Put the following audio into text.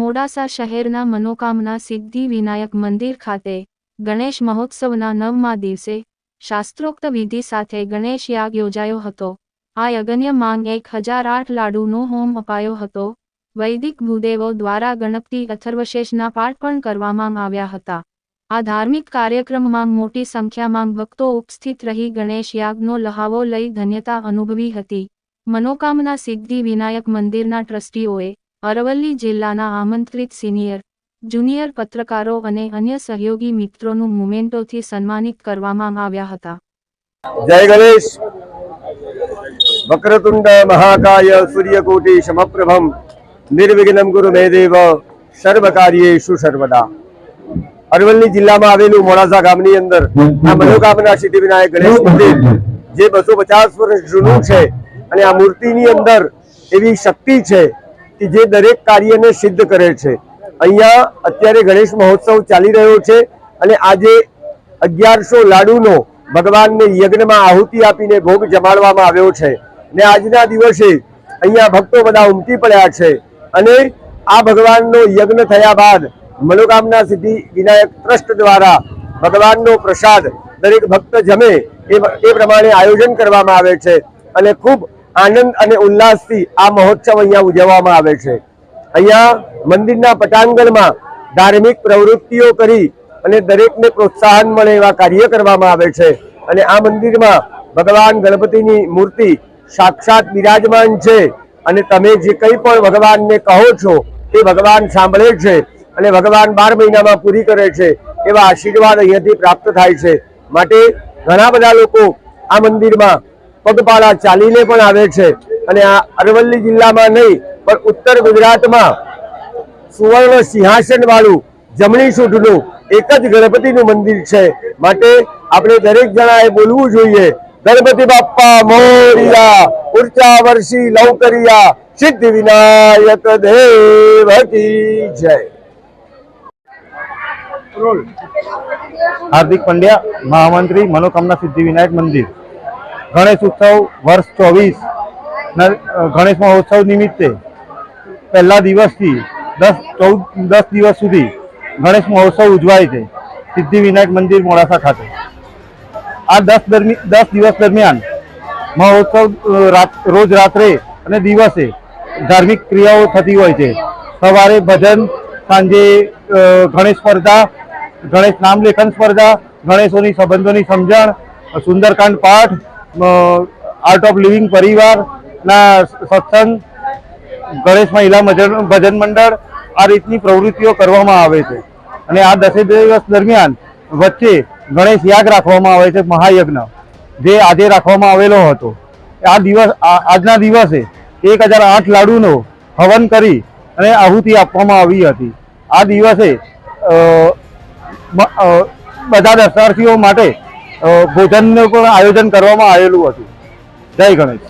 મોડાસા શહેરના મનોકામના સિદ્ધિ વિનાયક મંદિર ખાતે ગણેશ મહોત્સવના નવમા દિવસે શાસ્ત્રોક્ત વિધિ સાથે ગણેશ યાગ યોજાયો હતો. આ યજ્ઞ માંગ એક હજાર આઠ લાડુનો હોમ અપાયો હતો. વૈદિક ભૂદેવો દ્વારા ગણપતિ અથર્વશેષના પાઠ પણ કરવામાં આવ્યા હતા. આ ધાર્મિક કાર્યક્રમમાં મોટી સંખ્યામાં ભક્તો ઉપસ્થિત રહી ગણેશ યાગનો લહાવો લઈ ધન્યતા અનુભવી હતી. મનોકામના સિદ્ધિ વિનાયક મંદિરના ટ્રસ્ટીઓએ અરવલ્લી જિલ્લાના આમંત્રિત સિનિયર, જુનિયર પત્રકારો અને અન્ય સહયોગી મિત્રોનું મુમેન્ટોથી સન્માનિત કરવામાં આવ્યા હતા. જય ગણેશ! વક્રતુંડ મહાકાય સૂર્યકોટી સમપ્રભમ, નિર્વિઘ્નમ ગુરુ મે સર્વ કાર્યેષુ સર્વદા. અરવલ્લી જિલ્લામાં આવેલું મોડાસા ગામની અંદર આ મનોકામના સિદ્ધિવિનાયક ગણેશ મંદિર, જે બસો પચાસ વર્ષ જૂનું છે અને આ મૂર્તિની અંદર એવી શક્તિ છે કે જે દરેક કાર્યને સિદ્ધ કરે છે. અહીંયા અત્યારે ગણેશ મહોત્સવ ચાલી રહ્યો છે અને આજે અગિયારસો લાડુનો ભગવાનને યજ્ઞમાં આહુતિ આપીને ભોગ જમાડવામાં આવ્યો છે. ને આજના દિવસે અહીંયા ભક્તો બધા ઉમટી પડ્યા છે અને આ ભગવાનનો યજ્ઞ થયા બાદ મનોકામના સિદ્ધિ વિનાયક ટ્રસ્ટ દ્વારા ભગવાનનો પ્રસાદ દરેક ભક્ત જમે એ પ્રમાણે આયોજન કરવામાં આવે છે. અને ખૂબ આનંદ અને ઉલ્લાસથી આ મહોત્સવ અહીંયા ઉજવવામાં આવે છે. અહીંયા મંદિરના પટાંગણમાં ધાર્મિક પ્રવૃત્તિઓ કરી અને દરેકને પ્રોત્સાહન મળે એવા કાર્ય કરવામાં આવે છે. અને આ મંદિરમાં ભગવાન ગણપતિની મૂર્તિ સાક્ષાત બિરાજમાન છે અને તમે જે કંઈ પણ ભગવાનને કહો છો તે ભગવાન સાંભળે છે અને ભગવાન બાર મહિનામાં પૂરી કરે છે એવા આશીર્વાદ અહીંયાથી પ્રાપ્ત થાય છે. માટે ઘણા બધા લોકો આ મંદિરમાં પગપાળા ચાલીને પણ આવે છે. અને આ અરવલ્લી જિલ્લામાં નહીં, પણ ઉત્તર ગુજરાતમાં સુવર્ણ સિંહાસન વાળું જમણી સૂઢનું એક જ ગણપતિનું મંદિર છે. માટે આપણે દરેક જણાએ બોલવું જોઈએ. ગણપતિ બાપ્પા મોરિયા, ઉર્ચા વર્ષી લવકરિયા, સિદ્ધ વિનાયક દેવ જય. હાર્દિક પંડ્યા, મહામંત્રી મનોકામના સિદ્ધિ વિનાયક મંદિર. ગણેશ ઉત્સવ વર્ષ ચોવીસ ગણેશ મહોત્સવ નિમિત્તે પહેલા દિવસથી દસ ચૌદ, દસ દિવસ સુધી ગણેશ મહોત્સવ ઉજવાય છે સિદ્ધિ વિનાયક મંદિર મોડાસા ખાતે. આ દસ દરમિયાન દસ દિવસ દરમિયાન મહોત્સવ રોજ રાત્રે અને દિવસે ધાર્મિક ક્રિયાઓ થતી હોય છે. સવારે ભજન, સાંજે ગણેશ સ્પર્ધા, ગણેશ નામ લેખન સ્પર્ધા, ગણેશોની સંબંધોની સમજણ, સુંદરકાંડ પાઠ આર્ટ ઓફ લિવિંગ પરિવારના સત્સંગ, ગણેશ મહિલા ભજન મંડળ, આ રીતની પ્રવૃત્તિઓ કરવામાં આવે છે. અને આ દસે દિવસ દરમિયાન વચ્ચે ગણેશ યાગ રાખવામાં આવે છે મહાયજ્ઞ, જે આજે રાખવામાં આવેલો હતો. આ દિવસ આજના દિવસે એક હજાર આઠ લાડુનો હવન કરી અને આહુતિ આપવામાં આવી હતી. આ દિવસે બધા દર્શનાર્થીઓ માટે ભોજનનું પણ આયોજન કરવામાં આવેલું હતું. જય ગણેશ.